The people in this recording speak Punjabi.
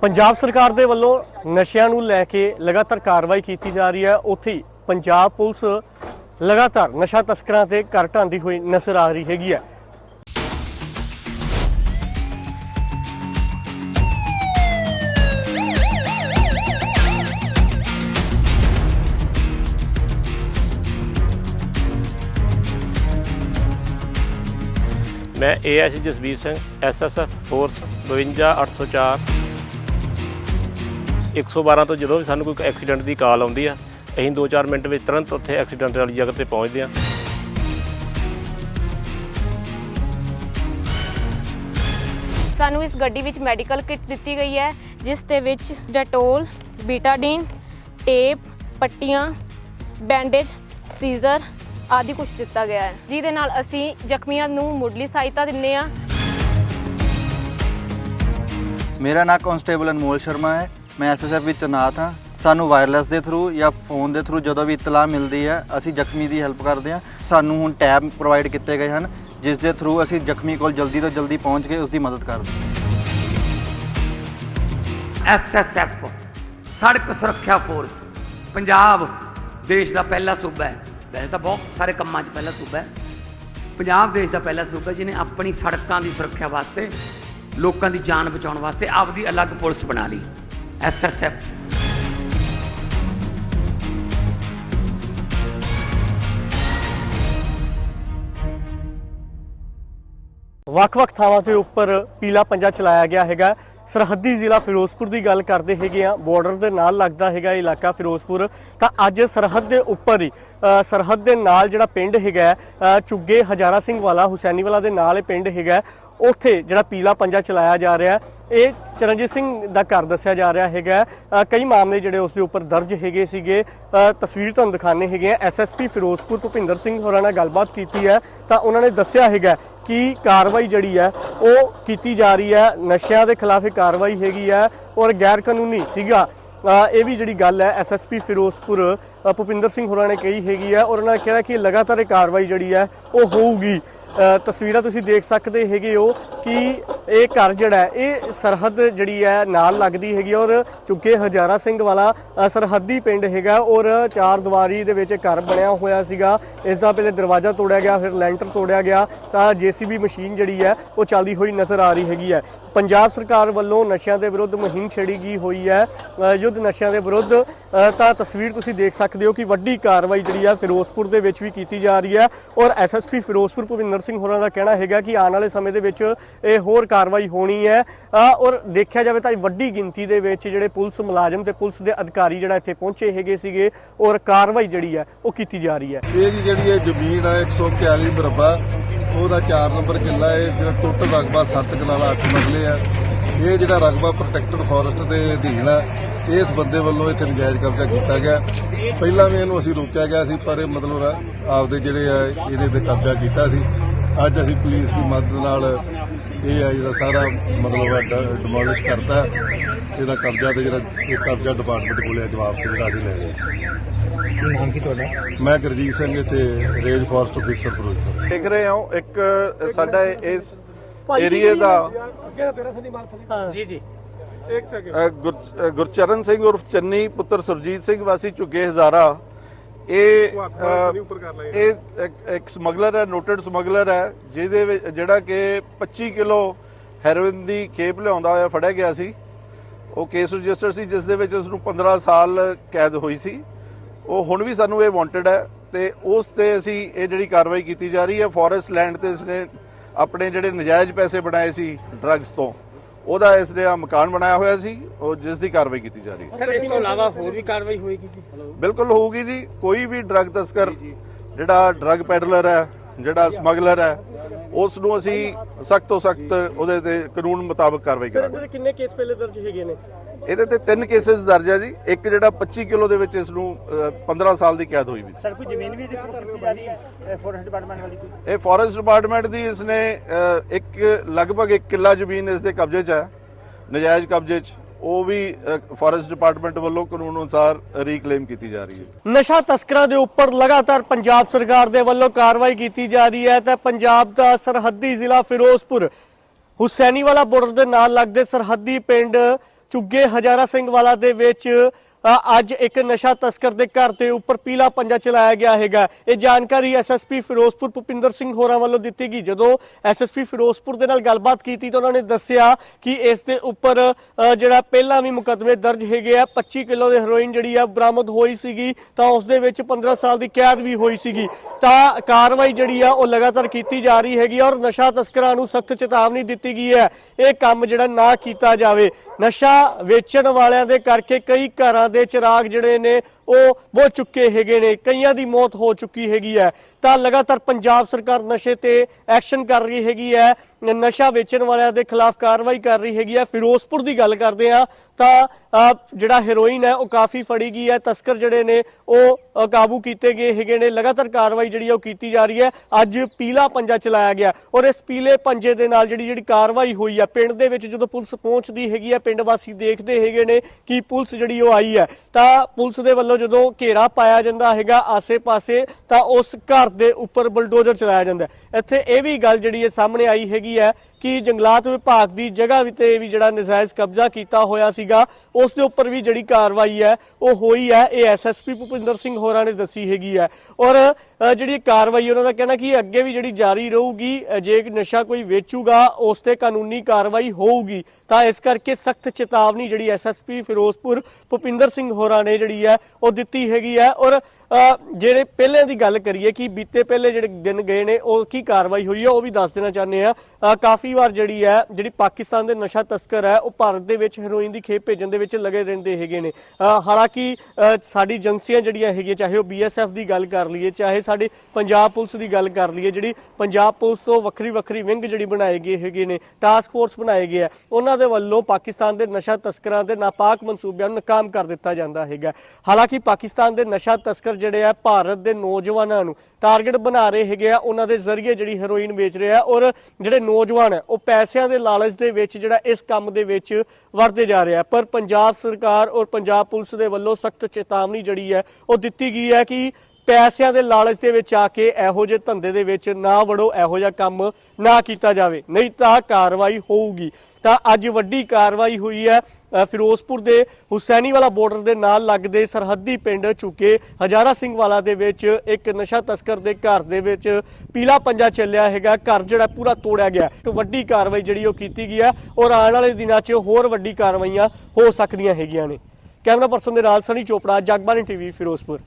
ਪੰਜਾਬ ਸਰਕਾਰ ਦੇ ਵੱਲੋਂ ਨਸ਼ਿਆਂ ਨੂੰ ਲੈ ਕੇ ਲਗਾਤਾਰ ਕਾਰਵਾਈ ਕੀਤੀ ਜਾ ਰਹੀ ਹੈ। ਉੱਥੇ ਹੀ ਪੰਜਾਬ ਪੁਲਿਸ ਲਗਾਤਾਰ ਨਸ਼ਾ ਤਸਕਰਾਂ ਤੇ ਘਰ ਢਾਂਦੀ ਹੋਈ ਨਜ਼ਰ ਆ ਰਹੀ ਹੈਗੀ ਹੈ। ਮੈਂ ASG Jasbir Singh SSF force 52804 112 ਤੋਂ ਜਦੋਂ ਵੀ ਸਾਨੂੰ ਕੋਈ ਐਕਸੀਡੈਂਟ ਦੀ ਕਾਲ ਆਉਂਦੀ ਆ ਅਸੀਂ 2-4 ਮਿੰਟ ਵਿੱਚ ਤੁਰੰਤ ਉੱਥੇ ਐਕਸੀਡੈਂਟ ਵਾਲੀ ਜਗ੍ਹਾ ਤੇ ਪਹੁੰਚਦੇ ਆ ਸਾਨੂੰ ਇਸ ਗੱਡੀ ਵਿੱਚ ਮੈਡੀਕਲ ਕਿੱਟ ਦਿੱਤੀ ਗਈ ਹੈ ਜਿਸ ਦੇ ਵਿੱਚ ਡੈਟੋਲ ਬੀਟਾਡੀਨ ਟੇਪ ਪੱਟੀਆਂ ਬੈਂਡੇਜ ਸੀਜ਼ਰ ਆਦਿ ਕੁਝ ਦਿੱਤਾ ਗਿਆ ਹੈ। ਜਿਹਦੇ ਨਾਲ ਅਸੀਂ ਜ਼ਖਮੀਆਂ ਨੂੰ ਮੁੱਢਲੀ ਸਹਾਇਤਾ ਦਿੰਨੇ ਆ ਮੇਰਾ ਨਾਮ ਕਾਂਸਟੇਬਲ ਅਨਮੋਲ ਸ਼ਰਮਾ ਹੈ। ਮੈਂ ਐਸਐਸਐਫ ਵਿੱਚ ਤੈਨਾਤ ਹਾਂ। ਸਾਨੂੰ ਵਾਇਰਲੈਸ ਦੇ ਥਰੂ ਜਾਂ ਫੋਨ ਦੇ ਥਰੂ ਜਦੋਂ ਵੀ ਇਤਲਾਹ ਮਿਲਦੀ ਹੈ, ਅਸੀਂ ਜ਼ਖਮੀ ਦੀ ਹੈਲਪ ਕਰਦੇ ਹਾਂ। ਸਾਨੂੰ ਹੁਣ ਟੈਬ ਪ੍ਰੋਵਾਈਡ ਕੀਤੇ ਗਏ ਹਨ, ਜਿਸ ਦੇ ਥਰੂ ਅਸੀਂ ਜ਼ਖਮੀ ਕੋਲ ਜਲਦੀ ਤੋਂ ਜਲਦੀ ਪਹੁੰਚ ਕੇ ਉਸ ਦੀ ਮਦਦ ਕਰਦੇ ਹਾਂ। ਐਸਐਸਐਫ ਸੜਕ ਸੁਰੱਖਿਆ ਫੋਰਸ ਪੰਜਾਬ ਦੇਸ਼ ਦਾ ਪਹਿਲਾ ਸੂਬਾ ਹੈ। ਵੈਸੇ ਤਾਂ ਬਹੁਤ ਸਾਰੇ ਕੰਮਾਂ 'ਚ ਪਹਿਲਾ ਸੂਬਾ ਹੈ। ਪੰਜਾਬ ਦੇਸ਼ ਦਾ ਪਹਿਲਾ ਸੂਬਾ ਜਿਹਨੇ ਆਪਣੀ ਸੜਕਾਂ ਦੀ ਸੁਰੱਖਿਆ ਵਾਸਤੇ, ਲੋਕਾਂ ਦੀ ਜਾਨ ਬਚਾਉਣ ਵਾਸਤੇ ਆਪਦੀ ਅਲੱਗ ਪੁਲਿਸ ਬਣਾ ਲਈ। ਐਸਐਸਐਫ ਵੱਖ-ਵੱਖ ਥਾਵਾਂ ਤੇ ਉੱਪਰ ਪੀਲਾ ਪੰਜਾ ਚਲਾਇਆ ਗਿਆ ਹੈਗਾ। ਸਰਹੱਦੀ ਜ਼ਿਲ੍ਹਾ ਫਿਰੋਜ਼ਪੁਰ ਦੀ ਗੱਲ ਕਰਦੇ ਹੈਗੇ ਆ ਬਾਰਡਰ ਦੇ ਨਾਲ ਲੱਗਦਾ ਹੈਗਾ ਇਲਾਕਾ ਫਿਰੋਜ਼ਪੁਰ। ਤਾਂ ਅੱਜ ਸਰਹੱਦ ਦੇ ਉੱਪਰ ਹੀ ਅ, ਸਰਹੱਦ ਦੇ ਨਾਲ ਜਿਹੜਾ ਪਿੰਡ ਹੈਗਾ ਅ, ਚੁੱਗੇ ਹਜ਼ਾਰਾ ਸਿੰਘ ਵਾਲਾ ਹੁਸੈਨੀ ਵਾਲਾ ਦੇ ਨਾਲ ਇਹ ਪਿੰਡ ਹੈਗਾ। ਉੱਥੇ ਜਿਹੜਾ ਪੀਲਾ ਪੰਜਾ ਚਲਾਇਆ ਜਾ ਰਿਹਾ ਇਹ ਚਰਨਜੀਤ ਸਿੰਘ ਦਾ ਘਰ ਦੱਸਿਆ ਜਾ ਰਿਹਾ ਹੈਗਾ ਕਈ ਮਾਮਲੇ ਜਿਹੜੇ ਉਸ ਦੇ ਉੱਪਰ ਦਰਜ ਹੈਗੇ ਸੀਗੇ। ਤਸਵੀਰ ਤੁਹਾਨੂੰ ਦਿਖਾਣੇ ਹੈਗੇ ਆ ਐਸਐਸਪੀ ਫਿਰੋਜ਼ਪੁਰ ਭੁਪਿੰਦਰ ਸਿੰਘ ਹੋਰਾਂ ਨਾਲ ਗੱਲਬਾਤ ਕੀਤੀ ਹੈ। ਤਾਂ ਉਹਨਾਂ ਨੇ ਦੱਸਿਆ ਹੈਗਾ ਕਿ ਕਾਰਵਾਈ ਜਿਹੜੀ ਹੈ, ਉਹ ਕੀਤੀ ਜਾ ਰਹੀ ਹੈ। ਨਸ਼ਿਆਂ ਦੇ ਖਿਲਾਫ ਇਹ ਕਾਰਵਾਈ ਹੈਗੀ ਹੈ ਔਰ ਗੈਰ ਕਾਨੂੰਨੀ ਸੀਗਾ ਇਹ ਵੀ ਜਿਹੜੀ ਗੱਲ ਹੈ ਐਸਐਸਪੀ ਫਿਰੋਜ਼ਪੁਰ ਭੁਪਿੰਦਰ ਸਿੰਘ ਹੋਰਾਂ ਨੇ ਕਹੀ ਹੈਗੀ ਹੈ ਔਰ ਉਹਨਾਂ ਨੇ ਕਿਹਾ ਕਿ ਲਗਾਤਾਰ ਇਹ ਕਾਰਵਾਈ ਜਿਹੜੀ ਹੈ, ਉਹ ਹੋਊਗੀ। ਤਸਵੀਰਾਂ ਤੁਸੀਂ ਦੇਖ ਸਕਦੇ ਹੈਗੇ ਹੋ ਕਿ ਇਹ ਘਰ ਜਿਹੜਾ ਇਹ ਸਰਹੱਦ ਜਿਹੜੀ ਹੈ ਨਾਲ ਲੱਗਦੀ ਹੈਗੀ ਔਰ ਚੁੱਕੇ ਹਜ਼ਾਰਾ ਸਿੰਘ ਵਾਲਾ ਸਰਹੱਦੀ ਪਿੰਡ ਹੈਗਾ ਔਰ ਚਾਰ ਦੀਵਾਰੀ ਦੇ ਵਿੱਚ ਘਰ ਬਣਿਆ ਹੋਇਆ ਸੀਗਾ। ਇਸ ਦਾ ਪਹਿਲੇ ਦਰਵਾਜ਼ਾ ਤੋੜਿਆ ਗਿਆ, ਫਿਰ ਲੈਂਟਰ ਤੋੜਿਆ ਗਿਆ, ਤਾਂ ਜੀਸੀਬੀ ਮਸ਼ੀਨ ਜਿਹੜੀ ਹੈ ਉਹ ਚੱਲਦੀ ਹੋਈ ਨਜ਼ਰ ਆ ਰਹੀ ਹੈਗੀ ਹੈ। ਪੰਜਾਬ ਸਰਕਾਰ ਵੱਲੋਂ ਨਸ਼ਿਆਂ ਦੇ ਵਿਰੁੱਧ ਮੁਹਿੰਮ ਛੇੜੀ ਗਈ ਹੋਈ ਹੈ। ਯੁੱਧ ਨਸ਼ਿਆਂ ਦੇ ਵਿਰੁੱਧ ਤਾਂ ਤਸਵੀਰ ਤੁਸੀਂ ਦੇਖ ਸਕਦੇ ਹੋ ਕਿ ਵੱਡੀ ਕਾਰਵਾਈ ਜਿਹੜੀ ਆ ਫਿਰੋਜ਼ਪੁਰ ਦੇ ਵਿੱਚ ਵੀ ਕੀਤੀ ਜਾ ਰਹੀ ਹੈ ਔਰ ਐਸਐਸਪੀ ਫਿਰੋਜ਼ਪੁਰ ਭੁਪਿੰਦਰ ਸਿੰਘ ਹੋਰਾਂ ਦਾ ਕਹਿਣਾ ਹੈਗਾ ਕਿ ਆਉਣ ਵਾਲੇ ਸਮੇਂ ਦੇ ਵਿੱਚ ਇਹ ਹੋਰ ਕਾਰਵਾਈ ਹੋਣੀ ਹੈ। ਔਰ ਦੇਖਿਆ ਜਾਵੇ ਤਾਂ ਵੱਡੀ ਗਿਣਤੀ ਦੇ ਵਿੱਚ ਜਿਹੜੇ ਪੁਲਿਸ ਮੁਲਾਜ਼ਮ ਤੇ ਪੁਲਿਸ ਦੇ ਅਧਿਕਾਰੀ ਜਿਹੜਾ ਇੱਥੇ ਪਹੁੰਚੇ ਹੈਗੇ ਸੀਗੇ ਔਰ ਕਾਰਵਾਈ ਜਿਹੜੀ ਹੈ ਉਹ ਕੀਤੀ ਜਾ ਰਹੀ ਹੈ। ਇਹ ਜੀ ਜਿਹੜੀ ਇਹ ਜ਼ਮੀਨ ਹੈ 141 ਮਰਬਾ ਉਹਦਾ 4 ਨੰਬਰ ਕਿੱਲਾ ਹੈ, ਜਿਹੜਾ ਟੋਟਲ ਰਕਬਾ 7 ਕਿੱਲਾ 8 ਮਰਲੇ ਆ। ਇਹ ਜਿਹੜਾ ਰਕਬਾ ਪ੍ਰੋਟੈਕਟਡ ਫੋਰੈਸਟ ਦੇ ਅਧੀਨ ਆ ਇਸ ਬੰਦੇ ਵੱਲੋਂ ਇੱਥੇ ਨਜਾਇਜ਼ ਕਬਜ਼ਾ ਕੀਤਾ ਗਿਆ। ਪਹਿਲਾਂ ਵੀ ਇਹਨੂੰ ਅਸੀਂ ਰੋਕਿਆ ਗਿਆ ਸੀ ਪਰ ਇਹ ਮਤਲਬ ਆਪਦੇ ਜਿਹੜੇ ਆ ਇਹਦੇ ਤੇ ਕਬਜ਼ਾ ਕੀਤਾ ਸੀ। ਅੱਜ ਅਸੀਂ ਪੁਲਿਸ ਦੀ ਮਦਦ ਨਾਲ ਇਹ ਆ ਜਿਹੜਾ ਸਾਰਾ ਮਤਲਬ ਡਿਮੋਲਿਸ਼ ਕਰਤਾ ਇਹਦਾ ਕਬਜ਼ਾ ਤੇ ਜਿਹੜਾ ਇਹ ਕਬਜ਼ਾ ਡਿਪਾਰਟਮੈਂਟ ਕੋਲੇ ਅੱਜ ਵਾਪਸ ਜਿਹੜਾ ਅਸੀਂ ਲੈ ਲਿਆ। ਕੀ ਨਾਮ ਕੀ ਤੁਹਾਡਾ? ਮੈਂ ਗੁਰਜੀਤ ਸਿੰਘ ਤੇ ਰੇਂਜ ਫੋਰਸਟ ਅਫੀਸਰ ਫਿਰੋਜ਼ਪੁਰ। ਦੇਖ ਰਹੇ ਹਾਂ ਇੱਕ ਸਾਡਾ ਇਸ ਏਰੀਏ ਦਾ ਜੀ ਜੀ। ਗੁਰਚਰਨ ਸਿੰਘ ਉਰਫ ਚੰਨੀ ਪੁੱਤਰ ਸੁਰਜੀਤ ਸਿੰਘ ਵਾਸੀ ਝੁੱਗੇ ਹਜ਼ਾਰਾ। ਇਹ ਅ, ਇਹ ਇੱਕ- ਇੱਕ ਸਮਗਲਰ ਹੈ ਨੋਟਡ ਸਮਗਲਰ ਹੈ ਜਿਹਦੇ ਵਿੱਚ ਜਿਹੜਾ ਕਿ 25 ਕਿਲੋ ਹੈਰੋਇਨ ਦੀ ਖੇਪ ਲਿਆਉਂਦਾ ਹੋਇਆ ਫੜਿਆ ਗਿਆ ਸੀ। ਉਹ ਕੇਸ ਰਜਿਸਟਰ ਸੀ ਜਿਸ ਦੇ ਵਿੱਚ ਉਸ ਨੂੰ 15 ਸਾਲ ਕੈਦ ਹੋਈ ਸੀ। ਉਹ ਹੁਣ ਵੀ ਸਾਨੂੰ ਇਹ ਵਾਂਟਡ ਹੈ ਤੇ ਉਸ ਤੇ ਅਸੀਂ ਇਹ ਜਿਹੜੀ ਕਾਰਵਾਈ ਕੀਤੀ ਜਾ ਰਹੀ ਹੈ ਫੋਰੈਸਟ ਲੈਂਡ ਤੇ ਇਸਨੇ ਆਪਣੇ ਜਿਹੜੇ ਨਜਾਇਜ਼ ਪੈਸੇ ਬਣਾਏ ਸੀ ਡਰੱਗਸ ਤੋਂ ਉਹਦਾ ਇਸਨੇ ਆ ਮਕਾਨ ਬਣਾਇਆ ਹੋਇਆ ਸੀ ਉਹ ਜਿਸ ਦੀ ਕਾਰਵਾਈ ਕੀਤੀ ਜਾ ਰਹੀ ਹੈ। ਸਰ ਇਸ ਤੋਂ ਇਲਾਵਾ ਹੋਰ ਵੀ ਕਾਰਵਾਈ ਹੋਏਗੀ ਜੀ? ਬਿਲਕੁਲ ਹੋਊਗੀ ਜੀ ਕੋਈ ਵੀ ਡਰੱਗ ਤਸਕਰ ਜਿਹੜਾ ਡਰੱਗ ਪੈਡਲਰ ਹੈ ਜਿਹੜਾ ਸਮਗਲਰ ਹੈ ਉਸ ਨੂੰ ਅਸੀਂ ਸਖਤ ਤੋਂ ਸਖਤ ਉਹਦੇ ਤੇ ਕਾਨੂੰਨ ਮੁਤਾਬਕ ਕਾਰਵਾਈ ਸਰ ਕਰਾਂਗੇ। ਤੇ ਕਿੰਨੇ ਕੇਸ ਪਹਿਲੇ ਦਰਜ ਹੈਗੇ ਨੇ? ਇਹਦੇ ਤੇ ਤਿੰਨ ਕੇਸਸ ਦਰਜ ਹੈ ਜੀ। ਇੱਕ ਜਿਹੜਾ 25 ਕਿਲੋ ਦੇ ਵਿੱਚ ਇਸ ਨੂੰ ਅ, 15 ਸਾਲ ਦੀ ਕੈਦ ਹੋਈ ਵੀ ਸਰ ਕੋਈ ਜ਼ਮੀਨ ਵੀ ਦਿੱਤੀ ਜਾ ਰਹੀ ਹੈ ਫੋਰੈਸਟ ਡਿਪਾਰਟਮੈਂਟ ਵਾਲੀ ਕੋਈ? ਇਹ ਫੋਰੈਸਟ ਡਿਪਾਰਟਮੈਂਟ ਦੀ ਇਸਨੇ ਅ, ਇੱਕ ਲਗਭਗ 1 ਕਿੱਲਾ ਜ਼ਮੀਨ ਇਸ ਦੇ ਕਬਜ਼ੇ 'ਚ ਹੈ ਨਜਾਇਜ਼ ਕਬਜ਼ੇ 'ਚ। ਉਹ ਵੀ ਫੋਰੈਸਟ ਡਿਪਾਰਟਮੈਂਟ ਵੱਲੋਂ ਕਾਨੂੰਨ ਅਨੁਸਾਰ ਰੀਕਲੇਮ ਕੀਤੀ ਜਾ ਰਹੀ ਹੈ। ਨਸ਼ਾ ਤਸਕਰਾਂ ਦੇ ਉੱਪਰ ਲਗਾਤਾਰ ਪੰਜਾਬ ਸਰਕਾਰ ਦੇ ਵੱਲੋਂ ਕਾਰਵਾਈ ਕੀਤੀ ਜਾ ਰਹੀ ਹੈ। ਤੇ ਪੰਜਾਬ ਦਾ ਸਰਹੱਦੀ ਜ਼ਿਲ੍ਹਾ ਫਿਰੋਜ਼ਪੁਰ ਹੁਸੈਨੀਵਾਲਾ ਬਾਰਡਰ ਦੇ ਨਾਲ ਲੱਗਦੇ ਸਰਹੱਦੀ ਪਿੰਡ ਚੁੱਗੇ ਹਜ਼ਾਰਾ ਸਿੰਘ ਵਾਲਾ ਦੇ ਵਿੱਚ ਅੱਜ ਇੱਕ ਨਸ਼ਾ ਤਸਕਰ ਦੇ ਘਰ ਦੇ ਉੱਪਰ ਪੀਲਾ ਪੰਜਾ ਚਲਾਇਆ ਗਿਆ ਹੈਗਾ। ਇਹ ਜਾਣਕਾਰੀ ਐਸਐਸਪੀ ਫਿਰੋਜ਼ਪੁਰ ਭੁਪਿੰਦਰ ਸਿੰਘ ਹੋਰਾਂ ਵੱਲੋਂ ਦਿੱਤੀ ਗਈ। ਜਦੋਂ ਐਸਐਸਪੀ ਫਿਰੋਜ਼ਪੁਰ ਦੇ ਨਾਲ ਗੱਲਬਾਤ ਕੀਤੀ ਤਾਂ ਉਹਨਾਂ ਨੇ ਦੱਸਿਆ ਕਿ ਇਸ ਦੇ ਉੱਪਰ ਜਿਹੜਾ ਪਹਿਲਾਂ ਵੀ ਮੁਕੱਦਮੇ ਦਰਜ ਹੈਗੇ ਆ 25 ਕਿਲੋ ਦੇ ਹੈਰੋਇਨ ਜਿਹੜੀ ਆ ਬਰਾਮਦ ਹੋਈ ਸੀਗੀ, ਤਾਂ ਉਸ ਦੇ ਵਿੱਚ 15 ਸਾਲ ਦੀ ਕੈਦ ਵੀ ਹੋਈ ਸੀਗੀ। ਤਾਂ ਕਾਰਵਾਈ ਜਿਹੜੀ ਆ ਉਹ ਲਗਾਤਾਰ ਕੀਤੀ ਜਾ ਰਹੀ ਹੈਗੀ ਔਰ ਨਸ਼ਾ ਤਸਕਰਾਂ ਨੂੰ ਸਖਤ ਚੇਤਾਵਨੀ ਦਿੱਤੀ ਗਈ ਹੈ। ਇਹ ਕੰਮ ਜਿਹੜਾ ਨਾ ਕੀਤਾ ਜਾਵੇ। ਨਸ਼ਾ ਵੇਚਣ ਵਾਲਿਆਂ ਦੇ ਕਰਕੇ ਕਈ ਘਰਾਂ ਦੇ ਚਿਰਾਗ ਜਿਹੜੇ ਨੇ, ਉਹ ਬੁਝ ਚੁੱਕੇ ਹੈਗੇ ਨੇ। ਕਈਆਂ ਦੀ ਮੌਤ ਹੋ ਚੁੱਕੀ ਹੈਗੀ ਹੈ। ਤਾਂ ਲਗਾਤਾਰ ਪੰਜਾਬ ਸਰਕਾਰ ਨਸ਼ੇ ਤੇ ਐਕਸ਼ਨ ਕਰ ਰਹੀ ਹੈਗੀ ਹੈ। ਨਸ਼ਾ ਵੇਚਣ ਵਾਲਿਆਂ ਦੇ ਖਿਲਾਫ ਕਾਰਵਾਈ ਕਰ ਰਹੀ ਹੈਗੀ ਹੈ। ਫਿਰੋਜ਼ਪੁਰ ਦੀ ਗੱਲ ਕਰਦੇ ਆ ਤਾਂ ਜਿਹੜਾ ਹੈਰੋਇਨ ਹੈ, ਉਹ ਕਾਫੀ ਫੜੀ ਗਈ ਹੈ। ਤਸਕਰ ਜਿਹੜੇ ਨੇ, ਉਹ ਕਾਬੂ ਕੀਤੇ ਗਏ ਹੈਗੇ ਨੇ। ਲਗਾਤਾਰ ਕਾਰਵਾਈ ਜਿਹੜੀ ਹੈ, ਉਹ ਕੀਤੀ ਜਾ ਰਹੀ ਹੈ। ਅੱਜ ਪੀਲਾ ਪੰਜਾ ਚਲਾਇਆ ਗਿਆ। ਔਰ ਇਸ ਪੀਲੇ ਪੰਜੇ ਦੇ ਨਾਲ ਜਿਹੜੀ ਜਿਹੜੀ ਕਾਰਵਾਈ ਹੋਈ ਹੈ, ਪਿੰਡ ਦੇ ਵਿੱਚ ਜਦੋਂ ਪੁਲਿਸ ਪਹੁੰਚਦੀ ਹੈਗੀ ਹੈ, ਪਿੰਡ ਵਾਸੀ ਦੇਖਦੇ ਹੈਗੇ ਨੇ ਕਿ ਪੁਲਿਸ ਜਿਹੜੀ, ਉਹ ਆਈ ਹੈ। ਤਾਂ ਪੁਲਿਸ ਦੇ ਵੱਲੋਂ ਜਦੋਂ ਘੇਰਾ ਪਾਇਆ ਜਾਂਦਾ ਹੈਗਾ ਆਸੇ-ਪਾਸੇ, ਤਾਂ ਉਸ ਘਰ ਦੇ ਉੱਪਰ ਬਲਡੋਜ਼ਰ ਚਲਾਇਆ ਜਾਂਦਾ ਇੱਥੇ ਇਹ ਵੀ ਗੱਲ ਜਿਹੜੀ ਹੈ ਸਾਹਮਣੇ ਆਈ ਹੈਗੀ ਹੈ ਕਿ ਜੰਗਲਾਤ ਵਿਭਾਗ ਦੀ ਜਗ੍ਹਾ ਵੀ ਤੇ ਵੀ ਜਿਹੜਾ ਨਜਾਇਜ਼ ਕਬਜ਼ਾ ਕੀਤਾ ਹੋਇਆ ਸੀਗਾ, ਉਸ ਦੇ ਉੱਪਰ ਵੀ ਜਿਹੜੀ ਕਾਰਵਾਈ ਹੈ, ਉਹ ਹੋਈ ਹੈ। ਇਹ ਐਸਐਸਪੀ ਭੁਪਿੰਦਰ ਸਿੰਘ ਹੋਰਾਂ ਨੇ ਦੱਸੀ ਹੈਗੀ ਹੈ। ਔਰ ਜਿਹੜੀ ਕਾਰਵਾਈ ਉਹਨਾਂ ਦਾ ਕਹਿਣਾ ਕਿ ਅੱਗੇ ਵੀ ਜਿਹੜੀ ਜਾਰੀ ਰਹੂਗੀ ਜੇ ਨਸ਼ਾ ਕੋਈ ਵੇਚੂਗਾ, ਉਸ ਤੇ ਕਾਨੂੰਨੀ ਕਾਰਵਾਈ ਹੋਊਗੀ। ਤਾਂ ਇਸ ਕਰਕੇ ਸਖਤ ਚੇਤਾਵਨੀ ਜਿਹੜੀ ਐਸਐਸਪੀ ਫਿਰੋਜ਼ਪੁਰ ਭੁਪਿੰਦਰ ਸਿੰਘ ਹੋਰਾਂ ਨੇ ਜਿਹੜੀ ਹੈ, ਉਹ ਦਿੱਤੀ ਹੈਗੀ ਹੈ। ਔਰ ਜਿਹੜੇ ਪਹਿਲਿਆਂ ਦੀ ਗੱਲ ਕਰੀਏ ਕਿ ਬੀਤੇ ਪਹਿਲੇ ਜਿਹੜੇ ਦਿਨ ਗਏ ਨੇ, ਉਹ ਕੀ ਕਾਰਵਾਈ ਹੋਈ ਹੈ ਉਹ ਵੀ ਦੱਸ ਦੇਣਾ ਚਾਹੁੰਦੇ ਆ। ਕਾਫੀ ਵਾਰ ਜਿਹੜੀ ਹੈ, ਜਿਹੜੀ ਪਾਕਿਸਤਾਨ ਦੇ ਨਸ਼ਾ ਤਸਕਰ ਹੈ, ਉਹ ਭਾਰਤ ਦੇ ਵਿੱਚ ਹੈਰੋਇਨ ਦੀ ਖੇਪ ਭੇਜਣ ਦੇ ਵਿੱਚ ਲੱਗੇ ਰਹਿੰਦੇ ਹੈਗੇ ਨੇ। ਹਾਲਾਂਕਿ ਸਾਡੀ ਏਜੰਸੀਆਂ ਜਿਹੜੀਆਂ ਹੈਗੀਆਂ, ਚਾਹੇ ਉਹ ਬੀਐਸਐਫ ਦੀ ਗੱਲ ਕਰ ਲਈਏ, ਚਾਹੇ ਸਾਡੇ ਪੰਜਾਬ ਪੁਲਿਸ ਦੀ ਗੱਲ ਕਰ ਲਈਏ, ਜਿਹੜੀ ਪੰਜਾਬ ਪੁਲਿਸ ਤੋਂ ਵੱਖਰੀ ਵੱਖਰੀ ਵਿੰਗ ਜਿਹੜੀ ਬਣਾਏ ਗਏ ਹੈਗੇ ਨੇ ਟਾਸਕ ਫੋਰਸ ਬਣਾਏ ਗਏ ਆ, ਉਹਨਾਂ ਦੇ ਵੱਲੋਂ ਪਾਕਿਸਤਾਨ ਦੇ ਨਸ਼ਾ ਤਸਕਰਾਂ ਦੇ ਨਾਪਾਕ ਮਨਸੂਬਿਆਂ ਨੂੰ ਨਾਕਾਮ ਕਰ ਦਿੱਤਾ ਜਾਂਦਾ ਹੈਗਾ। ਹਾਲਾਂਕਿ, ਪਾਕਿਸਤਾਨ ਦੇ ਨਸ਼ਾ ਤਸਕਰ ਜਿਹੜੇ ਆ ਭਾਰਤ ਦੇ ਨੌਜਵਾਨਾਂ ਨੂੰ ਟਾਰਗੇਟ ਬਣਾ ਰਹੇ ਹੈਗੇ ਆ, ਉਹਨਾਂ ਦੇ ਜ਼ਰੀਏ ਜਿਹੜੀ ਹੈਰੋਇਨ ਵੇਚ ਰਹੇ ਔਰ ਜਿਹੜੇ ਨੌਜਵਾਨ ਹੈ ਉਹ ਪੈਸਿਆਂ ਦੇ ਲਾਲਚ ਦੇ ਵਿੱਚ ਜਿਹੜਾ ਇਸ ਕੰਮ ਦੇ ਵਿੱਚ ਵਰਤੇ ਜਾ ਰਿਹਾ ਪਰ ਪੰਜਾਬ ਸਰਕਾਰ ਔਰ ਪੰਜਾਬ ਪੁਲਿਸ ਦੇ ਵੱਲੋਂ ਸਖਤ ਚੇਤਾਵਨੀ ਜਿਹੜੀ ਹੈ, ਉਹ ਦਿੱਤੀ ਗਈ ਹੈ ਕਿ ਪੈਸਿਆਂ ਦੇ ਲਾਲਚ ਦੇ ਵਿੱਚ ਆ ਕੇ ਇਹੋ ਜਿਹੇ ਧੰਦੇ ਦੇ ਵਿੱਚ ਨਾ ਵੜੋ, ਇਹੋ ਜਿਹਾ ਕੰਮ ਨਾ ਕੀਤਾ ਜਾਵੇ। ਨਹੀਂ ਤਾਂ ਕਾਰਵਾਈ ਹੋਊਗੀ। ਤਾਂ ਅੱਜ ਵੱਡੀ ਕਾਰਵਾਈ ਹੋਈ ਹੈ। ਫਿਰੋਜ਼ਪੁਰ ਦੇ ਹੁਸੈਨੀ ਵਾਲਾ ਬਾਰਡਰ ਦੇ ਨਾਲ ਲੱਗਦੇ ਸਰਹੱਦੀ ਪਿੰਡ ਚੁੱਕੇ ਹਜ਼ਾਰਾ ਸਿੰਘ ਵਾਲਾ ਦੇ ਵਿੱਚ ਇੱਕ ਨਸ਼ਾ ਤਸਕਰ ਦੇ ਘਰ ਦੇ ਵਿੱਚ ਪੀਲਾ ਪੰਜਾ ਚੱਲਿਆ ਹੈਗਾ। ਘਰ ਜਿਹੜਾ ਪੂਰਾ ਤੋੜਿਆ ਗਿਆ। ਇੱਕ ਵੱਡੀ ਕਾਰਵਾਈ ਜਿਹੜੀ ਉਹ ਕੀਤੀ ਗਈ ਹੈ ਔਰ ਆਉਣ ਵਾਲੇ ਦਿਨਾਂ 'ਚ ਹੋਰ ਵੱਡੀ ਕਾਰਵਾਈਆਂ ਹੋ ਸਕਦੀਆਂ ਹੈਗੀਆਂ ਨੇ। ਕੈਮਰਾ ਪਰਸਨ ਦੇ ਨਾਲ ਸਨੀ ਚੋਪੜਾ ਜਗਬਾਨੀ ਟੀਵੀ, ਫਿਰੋਜ਼ਪੁਰ।